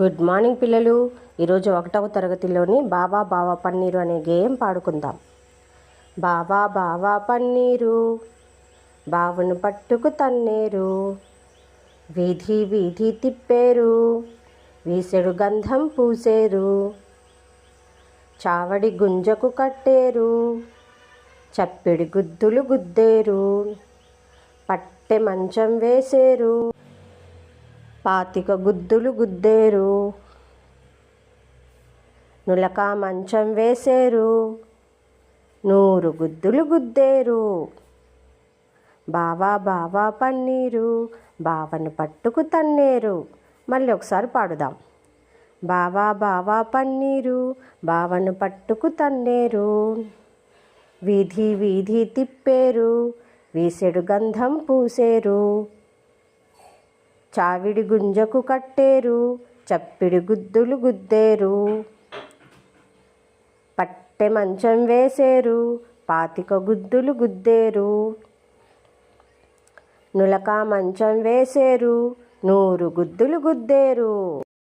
Good morning పిల్లలు. ఈరోజు ఒకటవ తరగతిలోని బావా బావా పన్నీరు అనే గేయం పాడుకుందాం. బావా బావా పన్నీరు బావును పట్టుకు తన్నేరు వీధి వీధి తిప్పేరు వీసెడు గంధం పూసేరు చావడి గుంజకు కట్టేరు చప్పిడి గుద్దులు గుద్దేరు పట్టె మంచం వేసేరు. పాతిక గుద్దులు గుద్దేరు. నులక మంచం వేసేరు. నూరు గుద్దులు గుద్దేరు. బావా బావా పన్నీరు. బావను పట్టుకు తన్నేరు. మళ్ళీ ఒకసారి పాడుదాం. బావా బావా పన్నీరు. బావను పట్టుకు తన్నేరు. వీధి వీధి తిప్పేరు. వీసెడు గంధం పూసేరు. చావిడి గుంజకు కట్టేరు చప్పిడి గుద్దులు గుద్దేరు. పట్టె మంచం వేసేరు పాతిక గుద్దులు గుద్దేరు. నులక మంచం వేసేరు నూరు గుద్దులు గుద్దేరు.